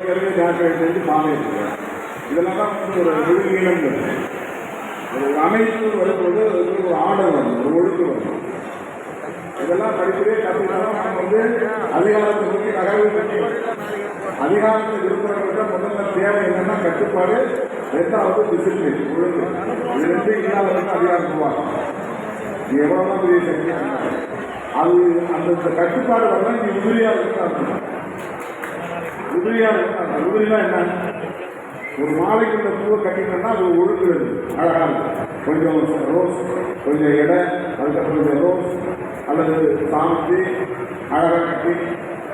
செஞ்சு பாதை இதெல்லாம் தான் ஒரு ஒரு அமைப்பு வரும்போது ஒரு வரும் ஒரு ஒழுங்கு வரும். இதெல்லாம் படிக்கவே கற்றுக்கலாம் நம்ம வந்து அதிகாரத்தை பற்றி தகவல் பற்றி அதிகாரத்தை இருக்கிறவங்க முதல்ல தேவை என்னன்னா கட்டுப்பாடு ரெண்டாவது டிசிப்ளின் ஒழுங்கு. இது ரெண்டு இல்லாத வந்து அதிகாரம் உருவாக்கும் நீ பெரிய அது அந்த கட்டுப்பாடு வரலாம் நீ உதிரியாக இருக்கணும் உதிரியா இருக்கும் உதிரினா என்ன? ஒரு மாலைக்கு இந்த பூவை கட்டிட்டோம்னா அது ஒழுங்குறது. அழகாக கொஞ்சம் ரோஸ் கொஞ்சம் எடை அதுக்கப்புறம் கொஞ்சம் ரோஸ் அல்லது சாமிச்சு அழகாக கட்டி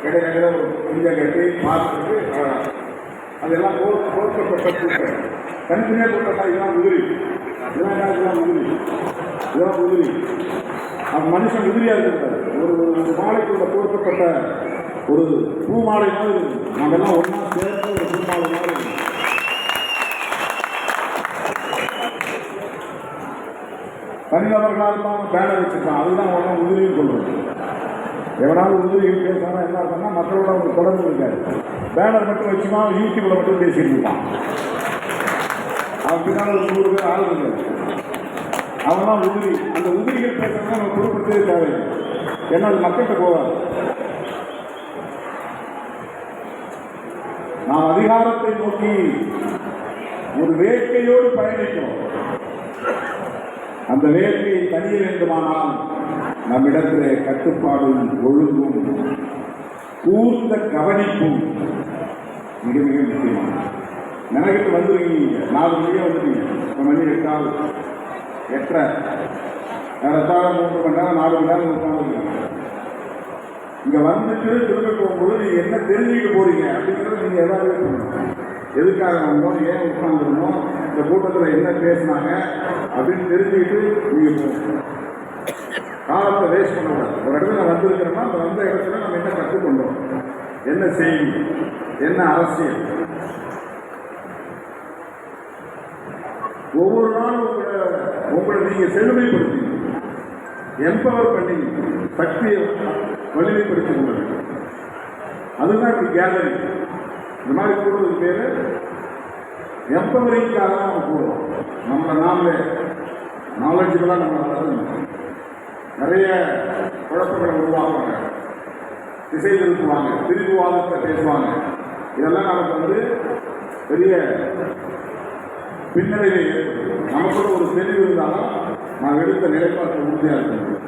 இடையில இடையில ஒரு கொஞ்சம் கட்டி பார்த்துட்டு அழகா அதெல்லாம் கோ கோர்க்கப்பட்ட பூக்கள். தனித்தனியாக போட்டா இதெல்லாம் உதிரி. இதெல்லாம் என்ன இதெல்லாம் உதிரி. இதெல்லாம் உதிரி. அது மனுஷன் உதிரியாக இருக்கிறார் ஒரு ஒரு மாலைக்குள்ள கோர்க்கப்பட்ட ஒரு பூ மாலை மாதிரி நாங்கெல்லாம் எல்லாம் ஒன்றா சேர்ந்து ஒரு பூ மாலை மாதிரி தனிநபர்களாக இருந்தால் பேனர் வச்சுருக்கான் அதுதான் ஒன்றும் உதிரியும் சொல்றது எவனாலும் உதிரி பேசுனா என்ன அர்த்தம்னா மக்களோட ஒரு தொடர்பு இருக்காரு பேனர் மட்டும் வச்சுமா யூடியூப்ல மட்டும் பேசிட்டு இருக்கான் அவன் பின்னால் ஒரு நூறு பேர் ஆள் இருக்காரு அவன் தான் உதிரி. அந்த உதிரிகள் பேசுறதுனா நம்ம குறிப்பிட்டே தேவை ஏன்னா அது மக்கள்கிட்ட போவாது நாம் அதிகாரத்தை நோக்கி ஒரு வேட்கையோடு பயணிக்கிறோம் அந்த வேட்கையை தனிய வேண்டுமானால் நம்மிடத்திலே கட்டுப்பாடும் ஒழுங்கும் கூர்ந்த கவனிப்பும் மிக மிக முக்கியம். நினைக்கிட்டு வந்துருக்கீங்க. நாலு மணிக்கே வந்துட்டீங்க. இப்போ மணி எட்டாவது. எட்டரை. ஏறத்தாழ மூன்று மணி நேரம் நாலு மணி நேரம் உட்காந்துருக்கீங்க இங்க வந்துட்டு திரும்ப போகும்போது நீங்க என்ன தெரிஞ்சுக்கிட்டு போறீங்க அப்படிங்கிறத நீங்க எதாவது பண்ணணும் எதுக்காக வந்தோம் ஏன் உட்காந்துருந்தோம் இந்த கூட்டத்தில் என்ன பேசினாங்க அப்படின்னு தெரிஞ்சுக்கிட்டு நீங்க போகணும். காலத்தை வேஸ்ட் பண்ணக்கூடாது. ஒரு இடத்துல வந்திருக்கிறோம்னா அந்த வந்த இடத்துல நம்ம என்ன கற்றுக்கொண்டோம்? என்ன செய்தி என்ன அரசியல்? ஒவ்வொரு நாளும் உங்களை உங்களை நீங்கள் செழுமைப்படுத்தி எம்பவர் பண்ணி சக்தியை வலிமைப்படுத்திக் கொள்ளுங்க அதுதான் இப்படி கேலரி இந்த மாதிரி கூடுறதுக்கு பேர் எம்பவரிங்காக தான் நம்ம கூடுறோம். நம்மளை நாமளே நாலேஜுகளாக நம்ம நிறைய குழப்பங்களை உருவாக்குவாங்க. திசை திருப்புவாங்க திருப்புவாதத்தை பேசுவாங்க. இதெல்லாம் நமக்கு வந்து பெரிய பின்னடைவை ஏற்படுத்தும். நமக்குள்ள ஒரு தெளிவு இருந்தாலும் நான் எடுத்த நிலைப்பாட்டு உறுதியாக இருக்கணும்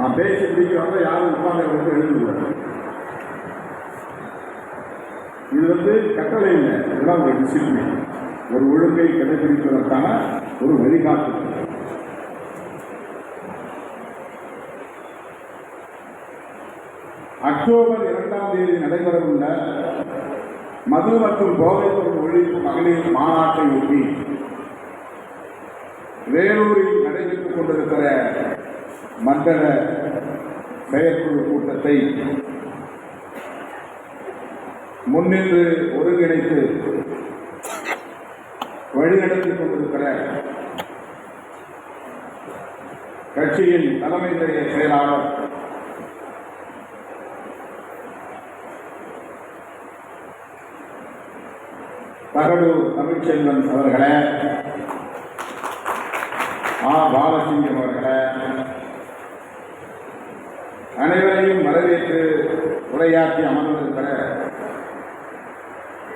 நான் பேசி பிடிக்கிறவங்க யாரும் உட்கார்ந்து வந்து எழுதுவாங்க இது வந்து கட்டளை இல்லை. இதெல்லாம் ஒரு டிசிப்ளின் ஒரு ஒழுங்கை கடைபிடிப்பதற்கான ஒரு வழிகாட்டு. அக்டோபர் இரண்டாம் தேதி நடைபெறவுள்ள மது மற்றும் போதைப்பொருள் ஒழிப்பு மகளிர் மாநாட்டை ஒட்டி வேலூரில் நடைபெற்றுக் கொண்டிருக்கிற மண்டல செயற்குழு கூட்டத்தை முன்னின்று ஒருங்கிணைத்து வழிநடத்திக் கொண்டிருக்கிற கட்சியின் தலைமை நிலைய செயலாளர் தகடூர் தமிழ்ச்செல்வன் அவர்களே ஆ பாலசிங்கம் அவர்களே அனைவரையும் வரவேற்று உரையாற்றி அமர்ந்திருக்கிற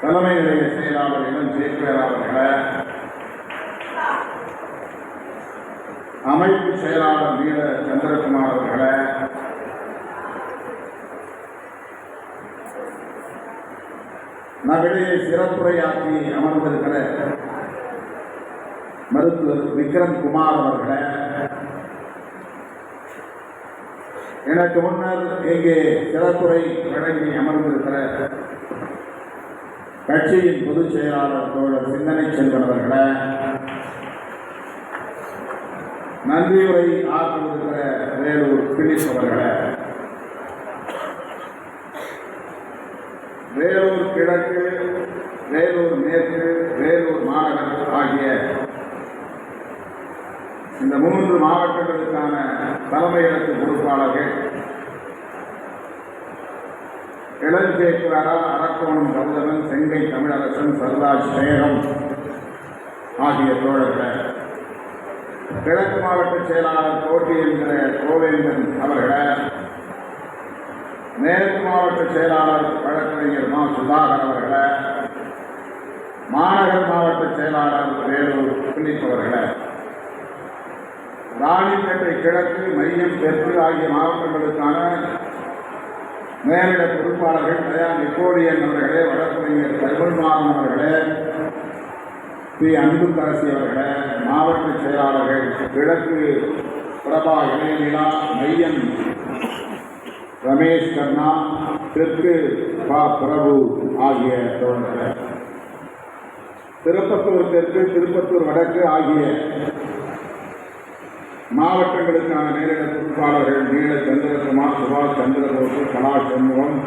தலைமை நிலைய செயலாளர் செயற்பேராளர்கள அமைப்பு செயலாளர் வீர சந்திரகுமார் அவர்களே நம்மிடையே சிறப்புரையாற்றி அமர்ந்திருக்கிற மருத்துவர் விக்ரம் குமார் அவர்களே எனக்கு முன்னர் இங்கே சிறப்புரை வழங்கி அமர்ந்திருக்கிற கட்சியின் பொதுச் செயலாளர் தோழர் சிந்தனை செல்வன் அவர்களே நன்றியுரை ஆற்றியிருக்கிற வேலூர் பிலிப் அவர்களை வேலூர் கிழக்கு வேலூர் மேற்கு வேலூர் மாநகர் ஆகிய இந்த மூன்று மாவட்டங்களுக்கான தலைமையிடத்து பொறுப்பாளர்கள். இளஞ்சேக்குவரால் அரக்கோணம் நாவுக்கரசன் சர்தார் சேகம் ஆகிய தோழர்கள். கிழக்கு மாவட்ட செயலாளர் கோட்டி என்கிற கோவேந்தன் அவர்களை. மேற்கு மாவட்ட செயலாளர் வழக்கறிஞர் மா. சுதாகர் அவர்களை. மாநகர் மாவட்ட செயலாளர் வேலூர் உள்ளிட்டவர்களை ராணிப்பேட்டை கிழக்கு மையம் தெற்கு ஆகிய மாவட்டங்களுக்கான மேலிட பொறுப்பாளர்கள் தயார் நெப்போலியன் அவர்களே வழக்கறிஞர் கருமல்மாறன் அவர்களே பி. அன்புக்கரசி அவர்களே மாவட்ட செயலாளர்கள் கிழக்கு பிரபா இணையநிலா மையம் ரமேஷ் கர்ணா தெற்கு பா. பிரபு ஆகிய தோழர்கள். திருப்பத்தூர் தெற்கு திருப்பத்தூர் வடக்கு ஆகிய மாவட்டங்களுக்கான நேரிட பொறுப்பாளர்கள் நீல சந்திரகுமார் சுபாஷ் சந்திரபோஸ் கலா சண்முகம்